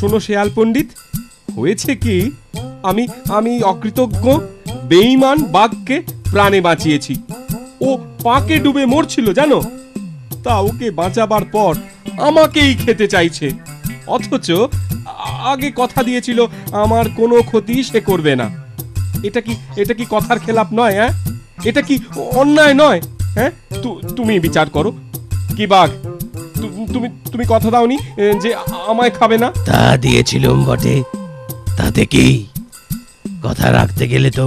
শোনো শেয়াল পণ্ডিত, হয়েছে কি আমি আমি অকৃতজ্ঞ, বেঈমান বাঘকে প্রাণে বাঁচিয়েছি। ও পাকে ডুবে মরছিল, জানো? তা ওকে বাঁচাবার পর আমাকেই খেতে চাইছে। অথচ আগে কথা দিয়েছিল, আমার কোনো ক্ষতি সে করবে না। এটা কি এটা কি কথার খেলাপ নয় হ্যাঁ এটা কি অন্যায় নয় হ্যাঁ তুমি বিচার করো। কি বাঘ? তুমি তুমি কথা দাওনি যে আমায় খাবে না? তা দিয়েছিলুম বটে। তাতে কি? কথা রাখতে গেলে তো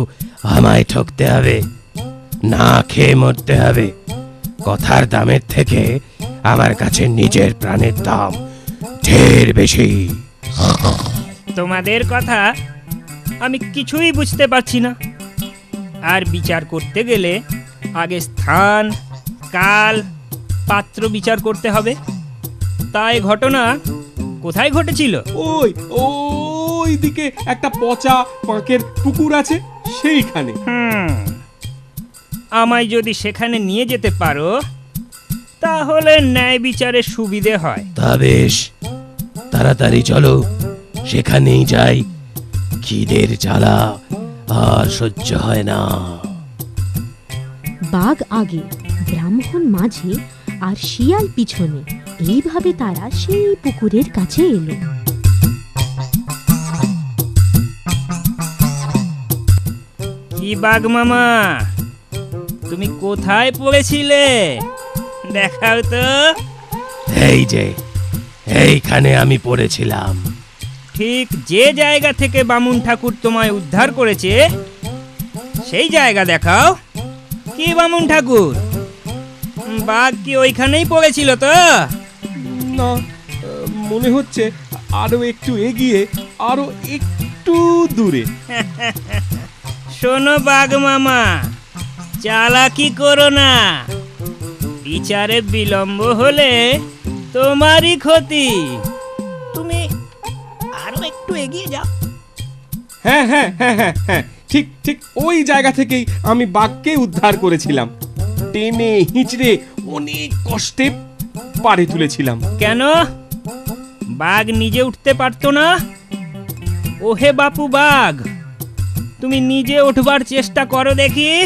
আমায় ঠকতে হবে না খেয়ে মরতে হবে। কথার দামের থেকে আমার কাছে নিজের প্রাণের দাম ঢের বেশি। তোমাদের কথা আমি কিছুই বুঝতে পারছি না। আর বিচার করতে গেলে আগে স্থান কাল পাত্র বিচার করতে হবে। তাই ঘটনা কোথায় ঘটেছিল? ওই ওই দিকে একটা পচা পাঁকের পুকুর আছে সেইখানে। হুম। আমায় যদি সেখানে নিয়ে যেতে পারো তাহলে ন্যায় বিচারের সুবিধে হয়। তা বেশ। তাড়াতাড়ি চলো সেখানেই যাই। খিদের জ্বালা আর সহ্য হয় না। বাঘ আগে ব্রাহ্মণ মাঝে আর শিয়াল পিছনে। এইভাবে তারা সেই পুকুরের কাছে এলো। কি বাঘ মামা? তুমি কোথায় পড়েছিলে? দেখাও তো। এই যে এইখানে আমি পড়েছিলাম। ঠিক যে জায়গা থেকে বামুন ঠাকুর তোমায় উদ্ধার করেছে সেই জায়গা দেখাও। কি বামুন ঠাকুর? বাঘ কি ওইখানেই পড়েছিল তো? না মনে হচ্ছে আরও একটু এগিয়ে আরও একটু দূরে। শোনো বাঘ মামা চালাকি করো না। বিচারে বিলম্ব হলে তোমারই ক্ষতি। তুমি আরও একটু এগিয়ে যাও। হ্যাঁ হ্যাঁ হ্যাঁ হ্যাঁ হ্যাঁ ঠিক ঠিক ওই জায়গা থেকেই আমি বাঘকে উদ্ধার করেছিলাম। টেনে হিঁচড়ে অনেক কষ্টে পাড়ে তুলেছিলাম। কেন? বাঘ নিজে উঠতে পারতো না? ওহে বাপু বাঘ তুমি নিজে উঠবার চেষ্টা করো দেখি।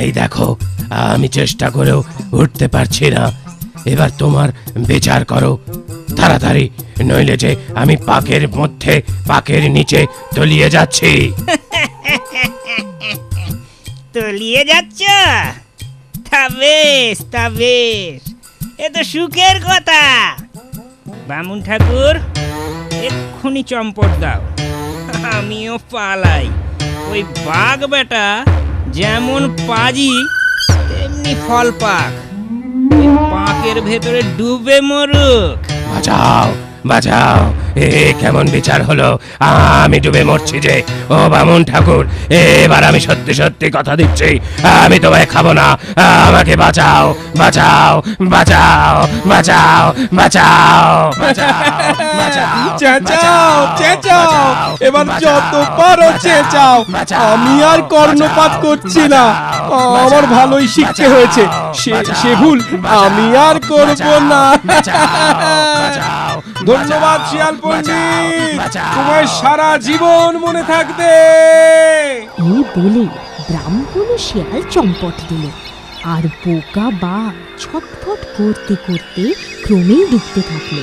এই দেখো আমি চেষ্টা করেও উঠতে পারছি না। এবার তোমার বিচার করো। তাড়াতাড়ি নইলে যে আমি পাকের মধ্যে পাকের নিচে তলিয়ে যাচ্ছি। তলিয়ে যাচ্ছ? তা বেশ এ তো সুখের কথা। বামুন ঠাকুর, এক্ষুনি চম্পট দাও। আমিও পালাই। ওই বাঘ বেটা যেমন পাজি, তেমনি ফল পাক। পাকের ভেতরে ডুবে মরুক। বাঁচাও বাঁচাও। এ কেমন বিচার হলো? আমি ডুবে মরছি যে। ও বামুন ঠাকুর এবার আমি সত্যি সত্যি কথা দিচ্ছি। আমি তোমায় খাব না। আমাকে বাঁচাও বাঁচাও বাঁচাও বাঁচাও বাঁচাও চেঁচাও চেঁচাও। এবার যত পারো চেঁচাও আমি আর কর্ণপাত করছি না। আমার ভালোই শিখতে হয়েছে। সে ভুল আমি আর করব না। ধন্যবাদ শিয়াল পণ্ডিত তোমার সারা জীবন মনে থাকবে। এই বলে ব্রাহ্মণ শিয়াল চম্পট দিল। আর বোকা বা ছটফট করতে করতে ক্রমেই ডুবতে থাকল।